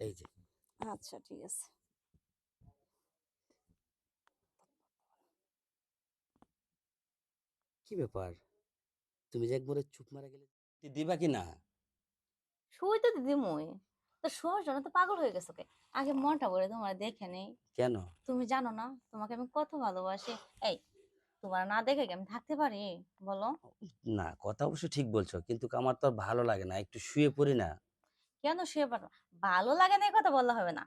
এই যে। আচ্ছা ঠিক আছে। কি ব্যাপার? তুমি যে একবারে চুপ মারা গেলে দিবা কি না? শুই তো দিদিমই। তো শোয়ার জন্য তো পাগল হয়ে গেছো কে? আগে মনটা ভরে তোমার দেখে নেই। কেন? তুমি জানো না তোমাকে আমি কত ভালোবাসি। এই তোমার না দেখে কি আমি থাকতে পারি? বলো। না কথা অবশ্য ঠিক বলছো কিন্তু আমার তো আর ভালো লাগে না একটু শুয়ে পড়ি না। কেন শুয়ে পারো ভালো লাগে না কথা বললে হবে না।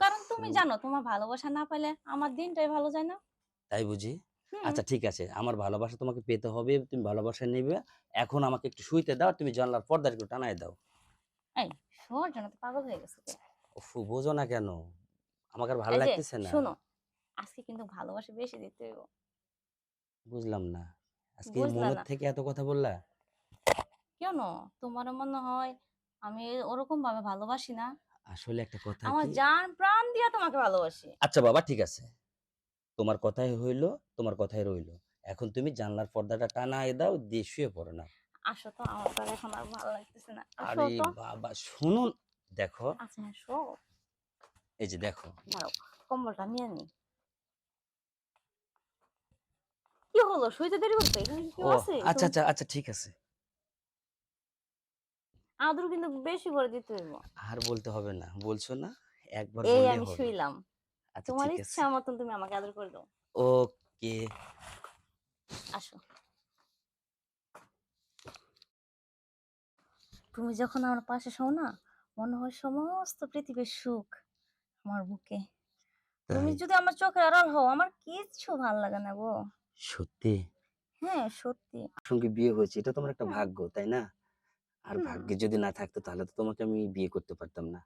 কারণ তুমি জানো তোমার ভালোবাসা না পেলে আমার দিনটাই ভালো যায় না? তাই বুঝি? আচ্ছা ঠিক আছে। আমার ভালোবাসা তোমাকে পেতে হবে তুমি ভালোবাসা নেবে। এখন আমাকে একটু শুইতে দাও তুমি জানলার পর্দা একটু টানাই দাও। এই শোয়ার জন্য তো পাগল হয়ে গেছো উফ, বোঝো না কেন। আমাকে আর ভালো লাগতেছে না। শোনো আজকে কিন্তু ভালোবাসা বেশি দিতে হইব। বুঝলাম না। আজকে মনের থেকে এত কথা বললা? কেন? তোমার মনে হয় আমি ওরকম ভাবে ভালোবাসি না। আসলে একটা কথা আমার জান প্রাণ দিয়া তোমাকে ভালোবাসি। আচ্ছা বাবা ঠিক আছে। তোমার কথাই হইল তোমার কথাই রইল। এখন তুমি জানলার পর্দাটা টানা টানাই দাও দিয়ে শুয়ে পড়ো না। আসো তো আমার তো এখন আর ভালো লাগতেছে না। আসো আরে বাবা শুনুন দেখো। আচ্ছা শো এই যে দেখো। কম্বলটা নিয়ে নি। কি হলো? শুইতে দেরি করতে এখানে কি আছে? আচ্ছা আচ্ছা আচ্ছা ঠিক আছে। আদর কিন্তু বেশি করে দিতে হইব। আর বলতে হবে না বলছো না একবার এই আমি শুইলাম। আচ্ছা তোমার ইচ্ছা মতন তুমি আমাকে আদর করে দাও। ওকে। আসো। তুমি যখন আমার পাশে শোও না মনে হয় সমস্ত পৃথিবীর সুখ আমার বুকে। তুমি যদি আমার চোখের আড়াল হও আমার কিচ্ছু ভালো লাগে না গো। সত্যি? হ্যাঁ সত্যি। সঙ্গে বিয়ে হয়েছে এটা তোমার একটা ভাগ্য তাই না? আর। ভাগ্যে যদি না থাকতো তাহলে তো তোমাকে আমি বিয়ে করতে পারতাম না।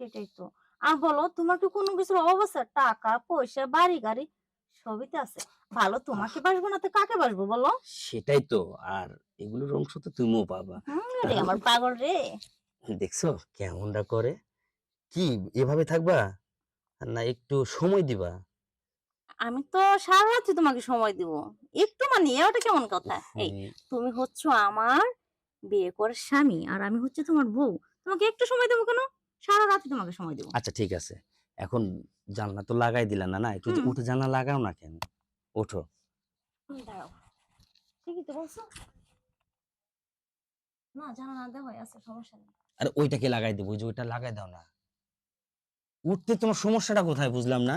সেটাই তো। আর বলো তোমার কি কোনো কিছুর অভাব আছে? টাকা পয়সা বাড়ি গাড়ি সবই তো আছে। ভালো তোমাকে বাসবো না তো কাকে বাসবো বলো? সেটাই তো। আর এগুলোর অংশ তো তুমিও পাবা। রে আমার পাগল রে। দেখছ কেমনটা করে? কি এভাবে থাকবা? না একটু সময় দিবা? আমি তো সারা রাত্রি তোমাকে সময় দিব। একটু মানে ওটা কেমন কথা? এই তুমি হচ্ছ আমার বিয়ে করার স্বামী আর আমি হচ্ছে তোমার বউ। তোমাকে একটু সময় দেবো কেন? সারা রাত্রি তোমাকে সময় দেবো। আচ্ছা ঠিক আছে। এখন জানলা তো লাগাই দিলা না না? একটু উঠে জানলা লাগাও না কেন? ওঠো। দাঁড়াও। ঠিকই তো বলছো। না জানা না আছে সমস্যা নেই। আর ওইটাকে লাগাই দেবো? যে ওইটা লাগাই দাও না। উঠতে তোমার সমস্যাটা কোথায় বুঝলাম না?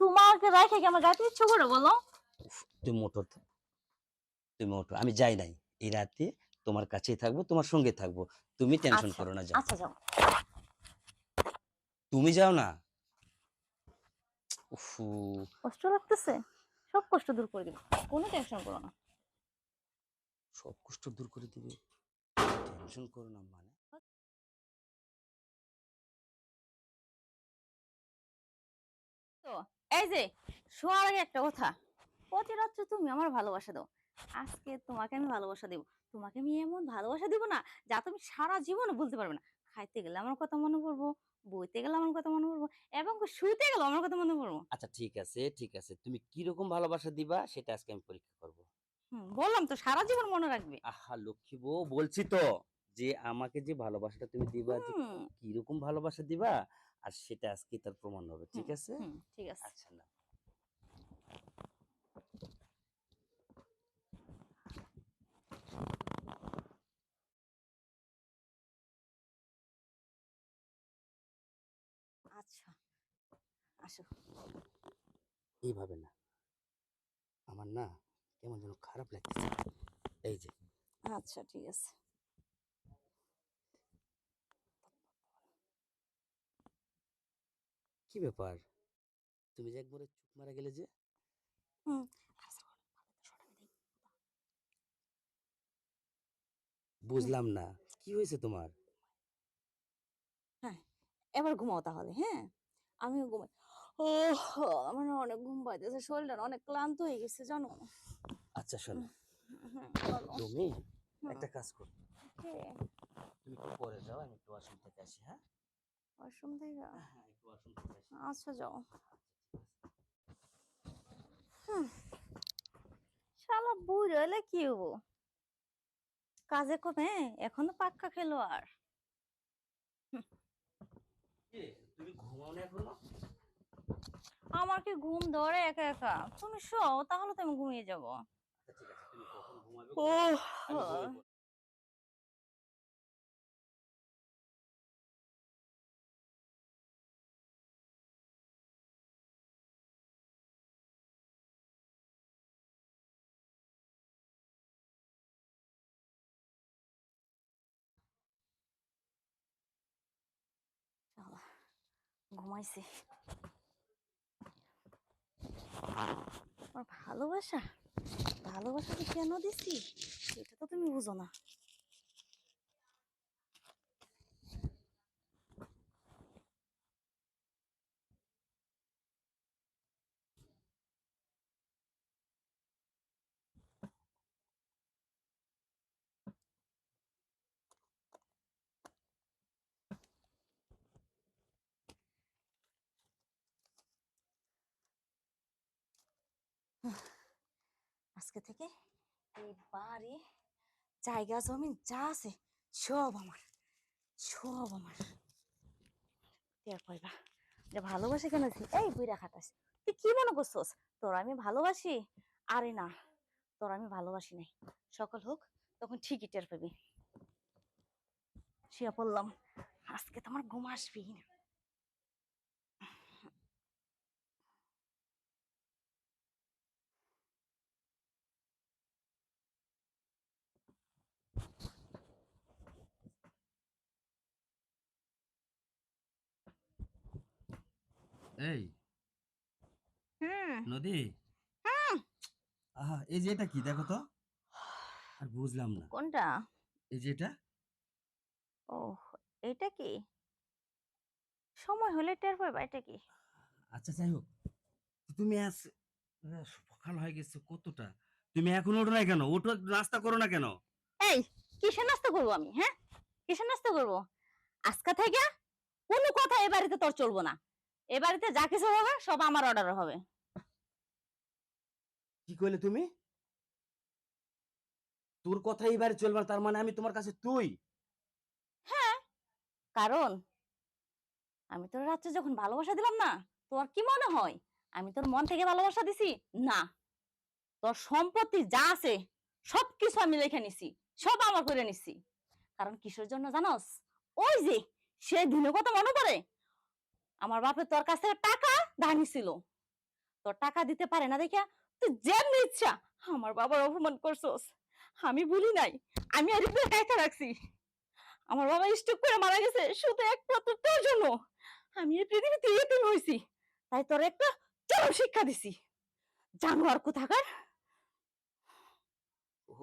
তোমাকে রেখে কি আমার গাতে ইচ্ছে করে বলো? তুমি মোটো তুমি ওঠো। আমি যাই নাই। এই রাতে তোমার কাছেই থাকব তোমার সঙ্গে থাকব। তুমি টেনশন আচ্ছা, করো না যাও। আচ্ছা যাও। তুমি যাও না। উফু কষ্ট লাগতেছে? সব কষ্ট দূর করে দিব। কোনো টেনশন করো না। সব কষ্ট দূর করে দিবে? টেনশন করো না মানে? তো এই যে শোয়ার আগে একটা কথা। প্রতি রাত্রে তুমি আমার ভালোবাসা দাও। আজকে তোমাকে আমি ভালোবাসা দেব। তোমাকে আমি এমন ভালোবাসা দিব না যা তুমি সারা জীবনে বলতে পারবে না। খাইতে গেলে আমার কথা মনে পড়ব বইতে গেলে আমার কথা মনে পড়ব এবং শুইতে গেলে আমার কথা মনে পড়ব। আচ্ছা ঠিক আছে ঠিক আছে। তুমি কীরকম ভালোবাসা দিবা সেটা আজকে আমি পরীক্ষা করব। বললাম তো সারা জীবন মনে রাখবে। আহা লক্ষ্মী বউ বলছি তো যে আমাকে যে ভালোবাসাটা তুমি দিবা যে হুম, কীরকম ভালোবাসা দিবা আর সেটা আজকে তার প্রমাণ হবে ঠিক আছে? ঠিক আছে। আচ্ছা না আচ্ছা আসো। এইভাবে না। আমার না কেমন যেন খারাপ লাগতেছে। এই যে। আচ্ছা ঠিক আছে। কি ব্যাপার? তুমি যে একবারে চুপ মারা গেলে যে। আচ্ছা, বুঝলাম না। কি হয়েছে তোমার? হ্যাঁ এবার ঘুমাও তাহলে হ্যাঁ? আমিও ঘুমাই। ও আমার অনেক ঘুম পাইতেছে শরীরটা অনেক ক্লান্ত হয়ে গেছে জানো? আচ্ছা শোনো। তুমি একটা কাজ করো। তুমি একটু পরে যাও আমি একটু ওয়াশরুম থেকে আসি হ্যাঁ? ওয়াশরুম থেকে? হ্যাঁ একটু ওয়াশরুম থেকে আসি। আচ্ছা যাও। হুম শালা বুড়ো হলে কি হব? কাজে কমে এখনও পাক্কা খেলোয়াড় হুম। ঘুমাও না এখনও আমার কি ঘুম ধরে একা একা। তুমি শো তাহলে তো আমি ঘুমিয়ে যাব। ঘুমাইছি। আমার ভালোবাসা? ভালোবাসাকে কেন দিছি এটা তো তুমি বুঝো না। আজকে থেকে এই বাড়ি জায়গা, জমিন যা আছে সব আমার সব আমার। পাইবা যে ভালোবাসে কেন? এই বুইরা খাটাস, তুই কি মনে করছস? তোর আমি ভালোবাসি? আরে না, তোর আমি ভালোবাসি নাই। সকল হোক, তখন ঠিকই টের পাবি। শুয়ে পড়লাম, আজকে তো আমার ঘুম আসবেই না। এই হুম নদী? আহা এই যে এটা কি? দেখো তো। আর বুঝলাম না। কোনটা? এই যে এটা। ও এটা কি? সময় হলে টের পাইবা এটা কি? আচ্ছা যাই হোক। তুমি আজ সকাল হয়ে গেছে কতটা? তুমি এখন ওঠো না কেন? ওঠো নাস্তা করো না কেন? এই কিসের নাস্তা করব আমি হ্যাঁ? কিসের নাস্তা করব? আজকে থেকে কোনো কথা এ বাড়িতে তোর চলবো না। এ বাড়িতে যা কিছু হবে সব আমার অর্ডার হবে। কি কইলে তুমি? তোর কথা এইবারে চলবে না, তার মানে আমি তোমার কাছে তুই? হ্যাঁ কারণ আমি তোর রাত্রে যখন ভালোবাসা দিলাম না তোর কি মনে হয়? আমি তোর মন থেকে ভালোবাসা দিছি? না। তোর সম্পত্তি যা আছে সব কিছু আমি লিখে নিছি সব আমার করে নিছি। কারণ কিসের জন্য জানোস? ওই যে সে দিনের কথা মনে পড়ে? আমার বাপে তোর কাছ থেকে টাকা ধার নিছিল তোর টাকা দিতে পারে না দেখিয়া তুই যেমনি ইচ্ছা আমার বাবার অপমান করছস। আমি ভুলি নাই, আমি আর একা রাখছি। আমার বাবা স্ট্রোক করে মারা গেছে, শুধু একমাত্র তোর জন্য। আমি এই পৃথিবীতে ইতিম হয়েছি তাই তোর একটা চরম শিক্ষা দিছি। জানোয়ার কোথাকার? ও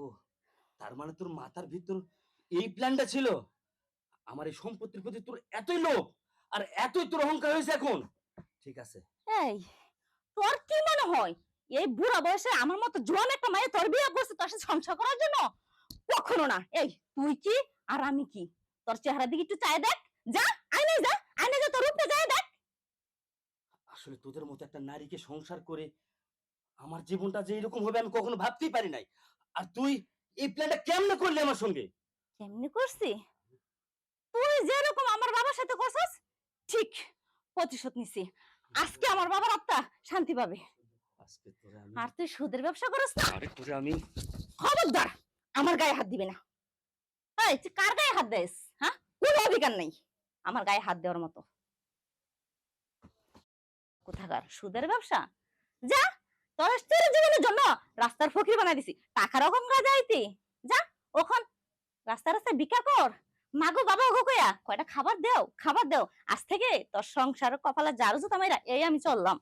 তার মানে তোর মাথার ভিতর এই প্ল্যানটা ছিল? আমার এই সম্পত্তির প্রতি তোর এতই লোভ? আর এতই তোর অহংকার হয়েছে এখন। ঠিক আছে। এই তোর কি মনে হয়? এই বুড়া বয়সে আমার মতো জোয়ান একটা মায়ের তোর বিয়ে করছে তোর সাথে সংসার করার জন্য? কখনো না। এই তুই কি আর আমি কি? তোর চেহারা দিকে একটু চাই দেখ। যা আইনে যা আইনে যা তোর রূপে যায় দেখ। আসলে তোদের মতো একটা নারীকে সংসার করে আমার জীবনটা যে এরকম হবে আমি কখনো ভাবতেই পারি নাই। আর তুই এই প্ল্যানটা কেমনে করলি আমার সঙ্গে? কেমনে করছি তুই যেরকম আমার বাবার সাথে করছিস ঠিক প্রতিশোধ নিছি। আজকে আমার বাবার আত্মা শান্তি পাবে। আজকে তোরে আমি আর তুই সুদের ব্যবসা করিস না? আরে তোরে আমি খবরদার আমার গায়ে হাত দিবে না। এই তুই কার গায়ে হাত দেস? হ্যাঁ? কোনো অধিকার নেই। আমার গায়ে হাত দেওয়ার মতো। কোথাকার? সুদের ব্যবসা? যা তোর স্ত্রীর জীবনের জন্য রাস্তার ফকির বানাই দিছি। টাকার রকম যাইতি। যা ওখান রাস্তা রাস্তায় বিকা কর। মাগো বাবা ওগো কয়া? কয়টা খাবার দেও? খাবার দেও। আজ থেকে তোর সংসার কপালে জারু জুতা মাইরা এই আমি চললাম।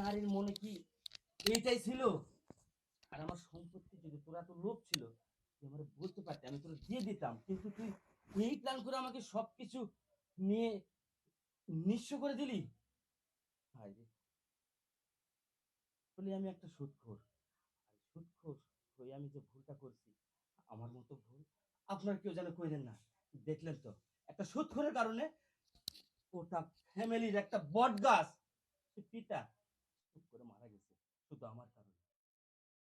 নারীর মনে কি এইটাই ছিল? আর আমার সম্পত্তি যদি তোর এত লোভ ছিল আমার বলতে আমি তোর দিয়ে দিতাম। কিন্তু তুই এই প্ল্যান করে আমাকে সবকিছু নিয়ে নিঃস্ব করে দিলি? আমি একটা আর সুদখোর হয়ে আমি যে ভুলটা করছি, আমার মতো ভুল, আপনার কেউ যেন কইলেন না। দেখলেন তো, একটা সুদখোরের কারণে ওটা ফ্যামিলির একটা বট গাছ পিতা করে মারা গেছে, শুধু আমার কারণে।